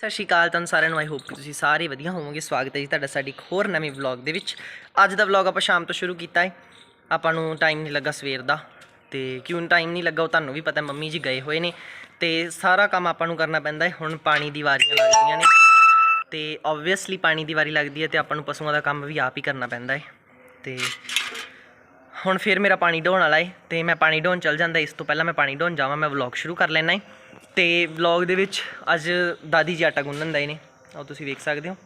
ਸਤਿ ਸ਼੍ਰੀ ਅਕਾਲ ਤੁਹਾਨੂੰ ਸਾਰਿਆਂ ਨੂੰ ਆਈ ਹੋਪ ਤੁਸੀਂ ਸਾਰੇ ਵਧੀਆ ਹੋਵੋਗੇ। ਸਵਾਗਤ ਹੈ ਜੀ ਤੁਹਾਡਾ ਸਾਡੀ ਇੱਕ ਹੋਰ ਨਵੇਂ ਵਲੌਗ ਦੇ ਵਿੱਚ। ਅੱਜ ਦਾ ਵਲੌਗ ਆਪਾਂ ਸ਼ਾਮ ਤੋਂ ਸ਼ੁਰੂ ਕੀਤਾ ਹੈ ਆਪਾਂ ਨੂੰ ਟਾਈਮ ਨਹੀਂ ਲੱਗਾ ਸਵੇਰ ਦਾ ਤੇ ਕਿਉਂ ਟਾਈਮ ਨਹੀਂ ਲੱਗਾ ਉਹ ਤੁਹਾਨੂੰ ਵੀ ਪਤਾ, ਮੰਮੀ ਜੀ ਗਏ ਹੋਏ ਨੇ ਤੇ ਸਾਰਾ ਕੰਮ ਆਪਾਂ ਨੂੰ ਕਰਨਾ ਪੈਂਦਾ ਹੈ ਹੁਣ ਪਾਣੀ ਦੀ ਵਾਰੀਆਂ ਲੱਗਦੀਆਂ ਨੇ ਤੇ ਆਬਵੀਅਸਲੀ ਪਾਣੀ ਦੀ ਵਾਰੀ ਲੱਗਦੀ ਹੈ ਤੇ ਆਪਾਂ ਨੂੰ ਪਸ਼ੂਆਂ ਦਾ ਕੰਮ ਵੀ ਆਪ ਹੀ ਕਰਨਾ ਪੈਂਦਾ ਹੈ ਤੇ ਹੁਣ ਫਿਰ ਮੇਰਾ ਪਾਣੀ ਢੋਣ ਵਾਲਾ ਏ, ਤੇ ਮੈਂ ਪਾਣੀ ਢੋਣ ਚੱਲ ਜਾਂਦਾ ਇਸ ਤੋਂ ਪਹਿਲਾਂ ਮੈਂ ਪਾਣੀ ਢੋਣ ਜਾਵਾਂ, ਮੈਂ ਵਲੌਗ ਸ਼ੁਰੂ ਕਰ ਲੈਣਾ ਹੈ ਤੇ ਵਲੌਗ ਦੇ ਵਿੱਚ ਅੱਜ ਦਾਦੀ ਜੀ ਆਟਾ ਗੁੰਨਣ ਦੇ ਨੇ। ਉਹ ਤੁਸੀਂ ਵੇਖ ਸਕਦੇ ਹੋ।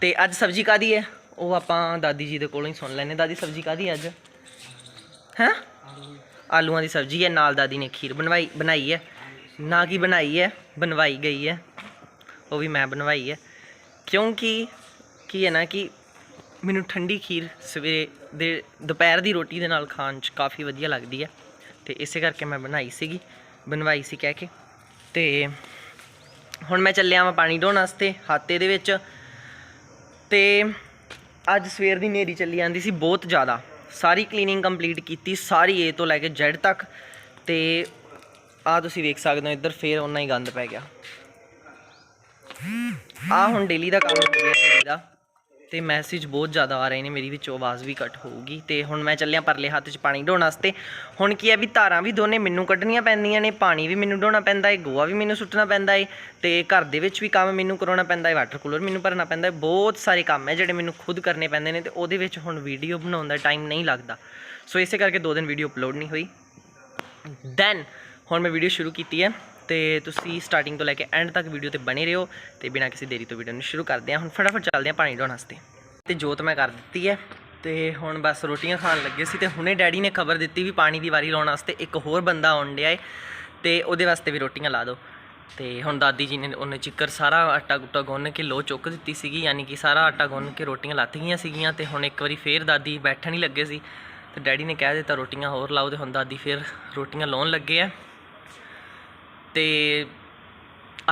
ਤੇ ਅੱਜ ਸਬਜ਼ੀ ਕਾਦੀ ਹੈ ਉਹ ਆਪਾਂ ਦਾਦੀ ਜੀ ਦੇ ਕੋਲੋਂ ਹੀ ਸੁਣ ਲੈਨੇ ਦਾਦੀ, ਸਬਜ਼ੀ ਕਾਦੀ ਅੱਜ? ਹੈ? ਆਲੂਆਂ ਦੀ ਸਬਜ਼ੀ ਹੈ ਨਾਲ ਦਾਦੀ ਨੇ ਖੀਰ ਬਣਵਾਈ, ਬਣਾਈ ਹੈ ਨਾ ਕੀ ਬਣਾਈ ਹੈ ਬਣਵਾਈ ਗਈ ਹੈ ਉਹ ਵੀ ਮੈਂ ਬਣਵਾਈ ਹੈ ਕਿਉਂਕਿ ਕੀ ਹੈ ਨਾ ਕਿ ਮੈਨੂੰ ਠੰਡੀ ਖੀਰ ਸਵੇਰੇ ਦੇ, ਦੁਪਹਿਰ ਦੀ ਰੋਟੀ ਦੇ ਨਾਲ ਖਾਣ 'ਚ ਕਾਫੀ ਵਧੀਆ ਲੱਗਦੀ ਹੈ। ਤੇ ਇਸੇ ਕਰਕੇ ਮੈਂ ਬਣਾਈ ਸੀਗੀ, ਬਣਵਾਈ ਸੀ ਕਹਿ ਕੇ। ਤੇ ਹੁਣ ਮੈਂ ਚੱਲਿਆ ਵਾਂ ਪਾਣੀ ਢੋਣ ਵਾਸਤੇ ਹਾਤੇ ਦੇ ਵਿੱਚ। ਤੇ ਅੱਜ ਸਵੇਰ ਦੀ ਨੇਰੀ ਚੱਲੀ ਜਾਂਦੀ ਸੀ ਬਹੁਤ ਜ਼ਿਆਦਾ। ਸਾਰੀ ਕਲੀਨਿੰਗ ਕੰਪਲੀਟ ਕੀਤੀ, ਸਾਰੀ ਏ ਤੋਂ ਲੈ ਕੇ ਜ਼ੈਡ ਤੱਕ। ਤੇ ਆ ਤੁਸੀਂ ਵੇਖ ਸਕਦੇ ਹੋ, ਇੱਧਰ ਫੇਰ ਉਹਨਾਂ ਹੀ ਗੰਦ ਪੈ ਗਿਆ। ਆ ਹੁਣ ਡੇਲੀ ਦਾ ਕੰਮ ਹੋ ਗਿਆ ਮੇਰੀ ਤੇ ਮੈਸੇਜ ਬਹੁਤ ਜ਼ਿਆਦਾ ਆ ਰਹੇ ਨੇ, ਮੇਰੀ ਵਿੱਚੋਂ ਆਵਾਜ਼ ਵੀ ਕੱਟ ਹੋਊਗੀ ਤੇ ਹੁਣ ਮੈਂ ਚੱਲਿਆ ਪਰਲੇ ਹੱਥ 'ਚ ਪਾਣੀ ਢੋਣ ਵਾਸਤੇ। ਹੁਣ ਕੀ ਹੈ ਵੀ ਧਾਰਾਂ ਵੀ ਦੋਨੇ ਮੈਨੂੰ ਕੱਢਣੀਆਂ ਪੈਂਦੀਆਂ ਨੇ, ਪਾਣੀ ਵੀ ਮੈਨੂੰ ਢੋਣਾ ਪੈਂਦਾ ਹੈ ਗੋਆ ਵੀ ਮੈਨੂੰ ਸੁੱਟਣਾ ਪੈਂਦਾ ਹੈ ਤੇ ਘਰ ਦੇ ਵਿੱਚ ਵੀ ਕੰਮ ਮੈਨੂੰ ਕਰਾਉਣਾ ਪੈਂਦਾ ਹੈ ਵਾਟਰ ਕੂਲਰ ਮੈਨੂੰ ਭਰਨਾ ਪੈਂਦਾ ਹੈ ਬਹੁਤ ਸਾਰੇ ਕੰਮ ਹੈ ਜਿਹੜੇ ਮੈਨੂੰ ਖੁਦ ਕਰਨੇ ਪੈਂਦੇ ਨੇ ਤੇ ਉਹਦੇ ਵਿੱਚ ਹੁਣ ਵੀਡੀਓ ਬਣਾਉਣ ਦਾ ਟਾਈਮ ਨਹੀਂ ਲੱਗਦਾ। ਸੋ ਇਸੇ ਕਰਕੇ ਦੋ ਦਿਨ ਵੀਡੀਓ ਅਪਲੋਡ ਨਹੀਂ ਹੋਈ। ਦੈਨ ਹੁਣ ਮੈਂ ਵੀਡੀਓ ਸ਼ੁਰੂ ਕੀਤੀ ਹੈ। ਤੇ ਤੁਸੀਂ ਸਟਾਰਟਿੰਗ ਤੋਂ ਲੈ ਕੇ ਐਂਡ ਤੱਕ ਵੀਡੀਓ ਤੇ ਬਣੇ ਰਹੋ ਤੇ ਬਿਨਾਂ ਕਿਸੇ ਦੇਰੀ ਤੋਂ ਵੀਡੀਓ ਨੂੰ ਸ਼ੁਰੂ ਕਰਦੇ ਹਾਂ। ਹੁਣ ਫਟਾਫਟ ਚੱਲਦੇ ਹਾਂ ਪਾਣੀ ਢੋਣ ਵਾਸਤੇ। ਤੇ ਜੋਤ ਮੈਂ ਕਰ ਦਿੱਤੀ ਹੈ ਤੇ ਹੁਣ ਬਸ ਰੋਟੀਆਂ ਖਾਣ ਲੱਗੇ ਸੀ ਤੇ ਹੁਣੇ ਡੈਡੀ ਨੇ ਖਬਰ ਦਿੱਤੀ ਵੀ ਪਾਣੀ ਦੀ ਵਾਰੀ ਲਾਉਣ ਵਾਸਤੇ ਇੱਕ ਹੋਰ ਬੰਦਾ ਆਉਣ ਡਿਆ ਏ ਤੇ ਉਹਦੇ ਵਾਸਤੇ ਵੀ ਰੋਟੀਆਂ ਲਾ ਦਿਓ। ਤੇ ਹੁਣ ਦਾਦੀ ਜੀ ਨੇ ਉਹਨੇ ਚਿੱਕਰ ਸਾਰਾ ਆਟਾ ਗੁੱਟਾ ਗੁੰਨ ਕੇ ਲੋ ਚੁੱਕ ਦਿੱਤੀ ਸੀਗੀ, ਯਾਨੀ ਕਿ ਸਾਰਾ ਆਟਾ ਗੁੰਨ ਕੇ ਰੋਟੀਆਂ ਲੱਥ ਗਈਆਂ ਸੀਗੀਆਂ ਤੇ ਹੁਣ ਇੱਕ ਵਾਰੀ ਫੇਰ ਦਾਦੀ ਬੈਠਣ ਹੀ ਲੱਗੇ ਸੀ। ਤੇ ਡੈਡੀ ਨੇ ਕਹਿ ਦਿੱਤਾ ਰੋਟੀਆਂ ਹੋਰ ਲਾਓ ਤੇ ਹੁਣ ਦਾਦੀ ਫੇਰ ਰੋਟੀਆਂ ਲਾਉਣ ਲੱਗੇ ਆ। ਤੇ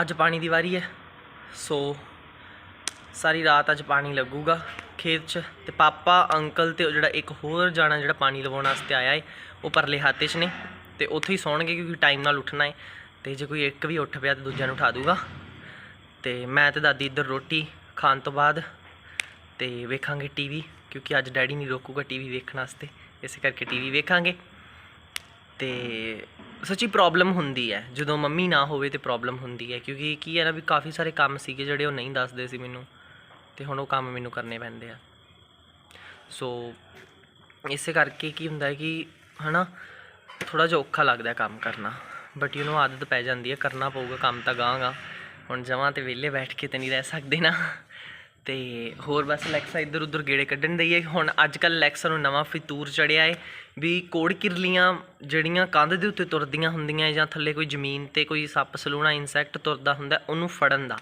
ਅੱਜ ਪਾਣੀ ਦੀ ਵਾਰੀ ਹੈ, ਸੋ ਸਾਰੀ ਰਾਤ ਅੱਜ ਪਾਣੀ ਲੱਗੂਗਾ ਖੇਤ 'ਚ ਤੇ ਪਾਪਾ, ਅੰਕਲ ਤੇ ਉਹ ਜਿਹੜਾ ਇੱਕ ਹੋਰ ਜਾਣਾ ਜਿਹੜਾ ਪਾਣੀ ਲਵਾਉਣ ਵਾਸਤੇ ਆਇਆ ਏ, ਉਹ ਪਰਲੇ ਹਾਤੇ 'ਚ ਨੇ ਤੇ ਉੱਥੇ ਹੀ ਸੌਣਗੇ ਕਿਉਂਕਿ ਟਾਈਮ ਨਾਲ ਉੱਠਣਾ ਏ ਤੇ ਜੇ ਕੋਈ ਇੱਕ ਵੀ ਉੱਠ ਪਿਆ ਤੇ ਦੂਜਿਆਂ ਨੂੰ ਉਠਾ ਦੂਗਾ। ਤੇ ਮੈਂ ਤੇ ਦਾਦੀ ਇੱਧਰ ਰੋਟੀ ਖਾਣ ਤੋਂ ਬਾਅਦ ਤੇ ਵੇਖਾਂਗੇ ਟੀਵੀ ਕਿਉਂਕਿ ਅੱਜ ਡੈਡੀ ਨਹੀਂ ਰੋਕੂਗਾ ਟੀਵੀ ਵੇਖਣ ਵਾਸਤੇ, ਇਸੇ ਕਰਕੇ ਟੀਵੀ ਵੇਖਾਂਗੇ। ਤੇ ਸੱਚੀ ਪ੍ਰੋਬਲਮ ਹੁੰਦੀ ਹੈ। ਜਦੋਂ ਮੰਮੀ ਨਾ ਹੋਵੇ ਤੇ ਪ੍ਰੋਬਲਮ ਹੁੰਦੀ ਹੈ। ਕਿਉਂਕਿ ਕੀ ਹੈ ਨਾ ਵੀ ਕਾਫੀ ਸਾਰੇ ਕੰਮ ਸੀਗੇ ਜਿਹੜੇ ਉਹ ਨਹੀਂ ਦੱਸਦੇ ਸੀ ਮੈਨੂੰ ਤੇ ਹੁਣ ਉਹ ਕੰਮ ਮੈਨੂੰ ਕਰਨੇ ਪੈਂਦੇ ਆ। ਸੋ ਇਸੇ ਕਰਕੇ ਕੀ ਹੁੰਦਾ ਹੈ ਕਿ ਹਨਾ ਥੋੜਾ ਜਿਹਾ ਔਖਾ ਲੱਗਦਾ ਹੈ ਕੰਮ ਕਰਨਾ। ਬਟ ਯੂ نو ਆਦਤ ਪੈ ਜਾਂਦੀ ਹੈ। ਕਰਨਾ ਪਊਗਾ ਕੰਮ ਤਾਂ ਗਾਂਗਾ ਹੁਣ ਜਮਾਂ ਤੇ ਵਿਹਲੇ ਬੈਠ ਕੇ ਤੇ ਨਹੀਂ ਰਹਿ ਸਕਦੇ ਨਾ। ਤੇ ਹੋਰ ਬਸ ਲੈਕਸਾ ਇੱਧਰ ਉੱਧਰ ਗੇੜੇ ਕੱਢਣ ਦਈ ਹੁਣ ਅੱਜ ਕੱਲ ਲੈਕਸਾ ਨੂੰ ਨਵਾਂ ਫਿਤੂਰ ਚੜਿਆ ਏ ਵੀ ਕੋੜ ਕਿਰਲੀਆਂ ਜਿਹੜੀਆਂ ਕੰਧ ਦੇ ਉੱਤੇ ਤੁਰਦੀਆਂ ਹੁੰਦੀਆਂ ਜਾਂ ਥੱਲੇ ਕੋਈ ਜ਼ਮੀਨ ਤੇ ਕੋਈ ਸੱਪ, ਸਲੂਣਾ, ਇਨਸੈਕਟ ਤੁਰਦਾ ਹੁੰਦਾ, ਉਹਨੂੰ ਫੜਨ ਦਾ।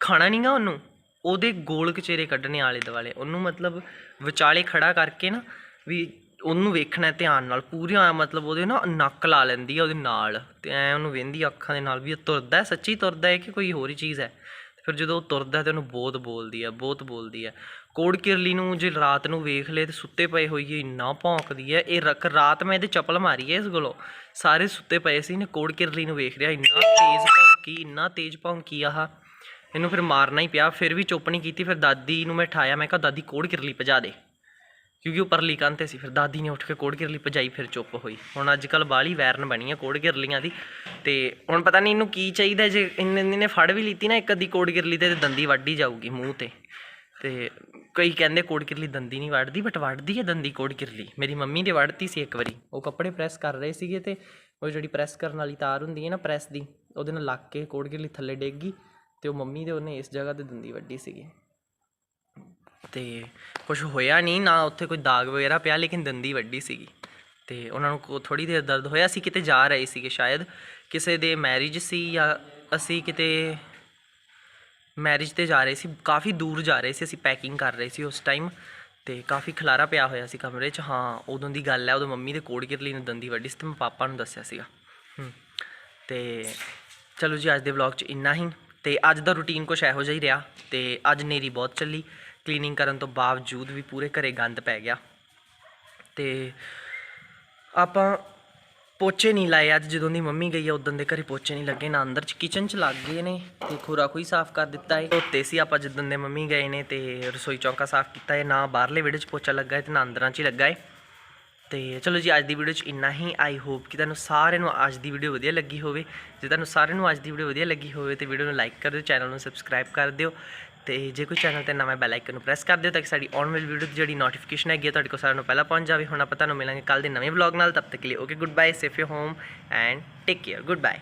ਖਾਣਾ ਨਹੀਂਗਾ ਉਹਨੂੰ? ਉਹਦੇ ਗੋਲ ਕਚੇਰੇ ਕੱਢਣੇ ਆਲੇ ਦੁਆਲੇ। ਉਹਨੂੰ ਮਤਲਬ ਵਿਚਾਲੇ ਖੜਾ ਕਰਕੇ ਨਾ ਵੀ ਉਹਨੂੰ ਵੇਖਣਾ ਧਿਆਨ ਨਾਲ। ਪੂਰੀਆਂ ਮਤਲਬ ਉਹਦੇ ਨਾ ਨੱਕ ਲਾ ਲੈਂਦੀ ਆ ਉਹਦੇ ਨਾਲ। ਤੇ ਐ ਉਹਨੂੰ ਵੇਂਦੀ ਅੱਖਾਂ ਦੇ ਨਾਲ ਵੀ ਇਹ ਤੁਰਦਾ ਸੱਚੀ ਤੁਰਦਾ ਹੈ ਕਿ ਕੋਈ ਹੋਰ ਹੀ ਚੀਜ਼ ਹੈ ਫਿਰ ਜਦੋਂ ਉਹ ਤੁਰਦਾ ਹੈ ਤੇ ਉਹਨੂੰ ਬਹੁਤ ਬੋਲਦੀ ਹੈ, ਬਹੁਤ ਬੋਲਦੀ ਹੈ। ਕੋੜ ਕਿਰਲੀ ਨੂੰ ਜੇ ਰਾਤ ਨੂੰ ਵੇਖ ਲਏ ਤੇ ਸੁੱਤੇ ਪਏ ਹੋਈਏ, ਇੰਨਾ ਭੌਂਕਦੀ ਹੈ। ਇਹ ਰਕ, ਰਾਤ ਮੈਂ ਇਹਦੇ ਚੱਪਲ ਮਾਰੀ ਹੈ ਇਸ ਕੋਲੋਂ। ਸਾਰੇ ਸੁੱਤੇ ਪਏ ਸੀ ਨੇ ਕੋੜ ਕਿਰਲੀ ਨੂੰ ਵੇਖ ਰਿਹਾ ਇੰਨਾ ਤੇਜ਼ ਭੌਂਕੀ, ਇੰਨਾ ਤੇਜ਼ ਭੌਂਕੀ ਆਹ। ਇਹਨੂੰ ਫਿਰ ਮਾਰਨਾ ਹੀ ਪਿਆ, ਫਿਰ ਵੀ ਚੁੱਪ ਨਹੀਂ ਕੀਤੀ, ਫਿਰ ਦਾਦੀ ਨੂੰ ਮੈਂ ਠਾਇਆ, ਮੈਂ ਕਿਹਾ, ਦਾਦੀ, ਕੋੜ ਕਿਰਲੀ ਭਜਾ ਦੇ। ਕਿਉਂਕਿ ਉਹ ਪਰਲੀ ਕੰਨ ਤੇ ਸੀ, ਫਿਰ ਦਾਦੀ ਨੇ ਉੱਠ ਕੇ ਕੋੜ ਗਿਰਲੀ ਭਜਾਈ ਫਿਰ ਚੁੱਪ ਹੋਈ। ਹੁਣ ਅੱਜ ਕੱਲ ਬਾਲੀ ਵੈਰਨ ਬਣੀ ਆ ਕੋੜ ਗਿਰਲੀਆਂ ਦੀ। ਤੇ ਹੁਣ ਪਤਾ ਨਹੀਂ ਇਹਨੂੰ ਕੀ ਚਾਹੀਦਾ, ਜੇ ਇੰਨੇ ਇਹਨੇ ਫੜ ਵੀ ਲੀਤੀ ਨਾ ਇੱਕ ਅੱਧੀ ਕੋੜ ਗਿਰਲੀ ਤੇ ਦੰਦੀ ਵੱਢੀ ਜਾਊਗੀ ਮੂੰਹ ਤੇ। ਤੇ ਕਈ ਕਹਿੰਦੇ ਕੋੜ ਕਿਰਲੀ ਦੰਦੀ ਨਹੀਂ ਵੱਢਦੀ ਬਟ ਵੱਢਦੀ ਹੈ ਦੰਦੀ ਕੋੜ ਕਿਰਲੀ ਮੇਰੀ ਮੰਮੀ ਦੇ ਵੱਢਤੀ ਸੀ ਇੱਕ ਵਾਰੀ। ਉਹ ਕੱਪੜੇ ਪ੍ਰੈਸ ਕਰ ਰਹੇ ਸੀਗੇ ਤੇ ਉਹ ਜਿਹੜੀ ਪ੍ਰੈਸ ਕਰਨ ਵਾਲੀ ਤਾਰ ਹੁੰਦੀ ਹੈ ਨਾ ਪ੍ਰੈਸ ਦੀ, ਉਹਦੇ ਨਾਲ ਲੱਗ ਕੇ ਕੋੜ ਕਿਰਲੀ ਥੱਲੇ ਡਿੱਗ ਗਈ ਤੇ ਉਹ ਮੰਮੀ ਦੇ ਉਹਨੇ ਇਸ ਜਗ੍ਹਾ ਤੇ ਦੰਦੀ ਵੱਢੀ ਸੀਗੀ। ਤੇ ਕੁਝ ਹੋਇਆ ਨਹੀਂ, ਨਾ ਉੱਥੇ ਕੋਈ ਦਾਗ ਵਗੈਰਾ ਪਿਆ, ਲੇਕਿਨ ਦੰਦੀ ਵੱਡੀ ਸੀਗੀ। ਤੇ ਉਹਨਾਂ ਨੂੰ ਥੋੜੀ ਦੇਰ ਦਰਦ ਹੋਇਆ ਸੀ ਕਿਤੇ ਜਾ ਰਹੇ ਸੀਗੇ ਸ਼ਾਇਦ। ਕਿਸੇ ਦੇ ਮੈਰਿਜ ਸੀ ਜਾਂ ਅਸੀਂ ਕਿਤੇ ਮੈਰਿਜ ਤੇ ਜਾ ਰਹੇ ਸੀ, ਕਾਫੀ ਦੂਰ ਜਾ ਰਹੇ ਸੀ, ਅਸੀਂ ਪੈਕਿੰਗ ਕਰ ਰਹੇ ਸੀ ਉਸ ਟਾਈਮ ਤੇ ਕਾਫੀ ਖਲਾਰਾ ਪਿਆ ਹੋਇਆ ਸੀ ਕਮਰੇ 'ਚ, ਹਾਂ, ਉਦੋਂ ਦੀ ਗੱਲ ਹੈ, ਉਦੋਂ ਮੰਮੀ ਦੇ ਕੋੜ ਕਿਰਲੀ ਨੂੰ ਦੰਦੀ ਵੱਡੀ ਸੀ ਤੇ ਮੈਂ ਪਾਪਾ ਨੂੰ ਦੱਸਿਆ ਸੀਗਾ। ਹੂੰ, ਤੇ ਚਲੋ ਜੀ, ਅੱਜ ਦੇ ਵਲੌਗ 'ਚ ਇੰਨਾ ਹੀ। ਤੇ ਅੱਜ ਦਾ ਰੁਟੀਨ ਕੁਛ ਇਹੋ ਜਿਹਾ ਹੀ ਰਿਹਾ। ਤੇ ਅੱਜ ਨੇਰੀ ਬਹੁਤ ਚੱਲੀ। ਕਲੀਨਿੰਗ ਕਰਨ ਤੋਂ ਬਾਵਜੂਦ ਵੀ ਪੂਰੇ ਘਰੇ ਗੰਦ ਪੈ ਗਿਆ। ਤੇ ਆਪਾਂ ਪੋਚੇ ਨਹੀਂ ਲਾਏ ਅੱਜ, ਜਦੋਂ ਦੀ ਮੰਮੀ ਗਈ ਆ, ਉਦੋਂ ਦੇ ਘਰੇ ਪੋਚੇ ਨਹੀਂ ਲੱਗੇ, ਨਾ ਅੰਦਰ ਚ ਕਿਚਨ ਚ ਲੱਗ ਗਏ ਨੇ ਤੇ ਖੋਰਾ ਕੋਈ ਸਾਫ਼ ਕਰ ਦਿੱਤਾ ਹੈ ਧੋਤੇ ਸੀ ਆਪਾਂ ਜਦੋਂ ਦੇ ਮੰਮੀ ਗਏ ਨੇ ਤੇ ਰਸੋਈ ਚੌਂਕਾ ਸਾਫ਼ ਕੀਤਾ ਹੈ ਨਾ ਬਾਹਰਲੇ ਵਿਹੜੇ ਚ ਪੋਚਾ ਲੱਗਾ ਹੈ ਤੇ ਨਾ ਅੰਦਰਾਂ ਚ ਹੀ ਲੱਗਾ ਏ। ਤੇ ਚਲੋ ਜੀ, ਅੱਜ ਦੀ ਵੀਡੀਓ 'ਚ ਇੰਨਾ ਹੀ। ਆਈ ਹੋਪ ਕਿ ਤੁਹਾਨੂੰ ਸਾਰਿਆਂ ਨੂੰ ਅੱਜ ਦੀ ਵੀਡੀਓ ਵਧੀਆ ਲੱਗੀ ਹੋਵੇ। ਜੇ ਤੁਹਾਨੂੰ ਸਾਰਿਆਂ ਨੂੰ ਅੱਜ ਦੀ ਵੀਡੀਓ ਵਧੀਆ ਲੱਗੀ ਹੋਵੇ ਤੇ ਵੀਡੀਓ ਨੂੰ ਲਾਈਕ ਕਰ ਦਿਓ ਚੈਨਲ ਨੂੰ ਸਬਸਕ੍ਰਾਈਬ ਕਰ ਦਿਓ। ਤੇ ਜੇ ਕੋਈ ਚੈਨਲ ਤੇ ਨਵਾਂ ਬੈਲ ਆਈਕਨ ਨੂੰ ਪ੍ਰੈਸ ਕਰ ਦਿਓ ਤਾਂ ਕਿ ਸਾਡੀ ਆਉਣ ਵਾਲੀ ਵੀਡੀਓ ਦੀ ਜਿਹੜੀ ਨੋਟੀਫਿਕੇਸ਼ਨ ਹੈਗੀ ਹੈ ਤੁਹਾਡੇ ਕੋਲ ਸਾਰਿਆਂ ਨੂੰ ਪਹਿਲਾਂ ਪਹੁੰਚ ਜਾਵੇ। ਹੁਣ ਆਪਾਂ ਤੁਹਾਨੂੰ ਮਿਲਾਂਗੇ ਕੱਲ ਦੇ ਨਵੇਂ ਵਲੌਗ ਨਾਲ। ਤਬ ਤੱਕ ਲਈ okay goodbye safe you home and take care goodbye